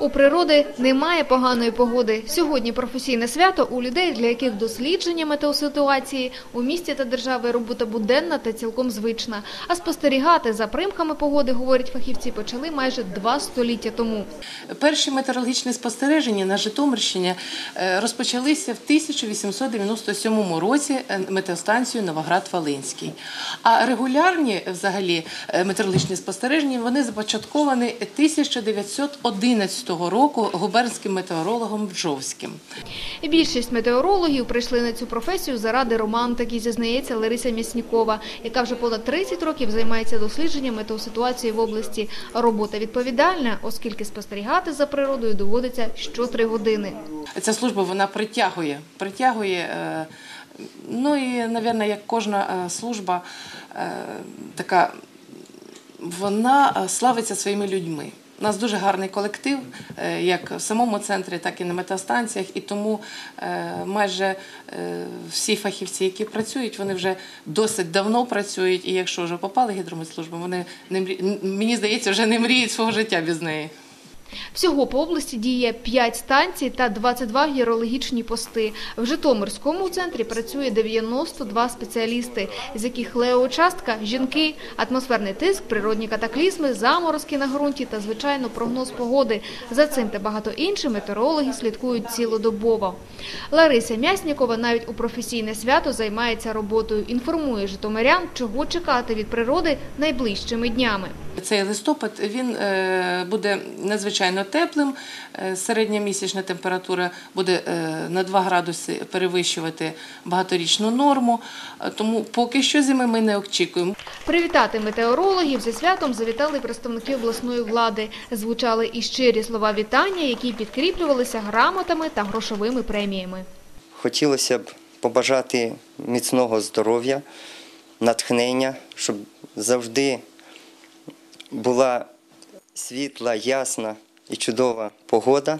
У природи немає поганої погоди. Сьогодні професійне свято у людей, для яких дослідження метеоситуації у місті та держави робота буденна та цілком звична. А спостерігати за примхами погоди, говорять фахівці, почали майже два століття тому. Перші метеорологічні спостереження на Житомирщині е, розпочалися в 1897 році е, метеостанцією Новоград-Волинський. А регулярні взагалі е, метеорологічні спостереження вони започатковані 1911 року губернським метеорологом Бджовським. І Більшість метеорологів прийшли на цю професію заради романтики, зізнається Лариса М'яснікова, яка вже понад 30 років займається дослідженням метеоситуації в області. Робота відповідальна, оскільки спостерігати за природою доводиться щотри години. Ця служба вона притягує, притягує. е, Ну і, мабуть, як кожна е, служба, е, така вона славиться своїми людьми. У нас дуже гарний колектив, е, як в самому центрі, так і на метастанціях. і тому е, майже е, всі фахівці, які працюють, вони вже досить давно працюють. І якщо вже попали в гідрометслужбу, вони не мрі... мені здається, вже не мріють свого життя без неї. Всього по області діє 5 станцій та 22 гірологічні пости. В Житомирському центрі працює 92 спеціалісти, з яких леоучастка – жінки, атмосферний тиск, природні катаклізми, заморозки на ґрунті та, звичайно, прогноз погоди. За цим та багато іншим метеорологи слідкують цілодобово. Лариса М'яснікова навіть у професійне свято займається роботою. Інформує житомирян, чого чекати від природи найближчими днями. Цей листопад він е, буде надзвичайно теплим. Е, Середня місячна температура буде е, на 2 градуси перевищувати багаторічну норму. Е, Тому поки що зими ми не очікуємо. Привітати метеорологів зі святом завітали представники обласної влади. Звучали і щирі слова вітання, які підкріплювалися грамотами та грошовими преміями. Хотілося б побажати міцного здоров'я, натхнення, щоб завжди була світла, ясна і чудова погода.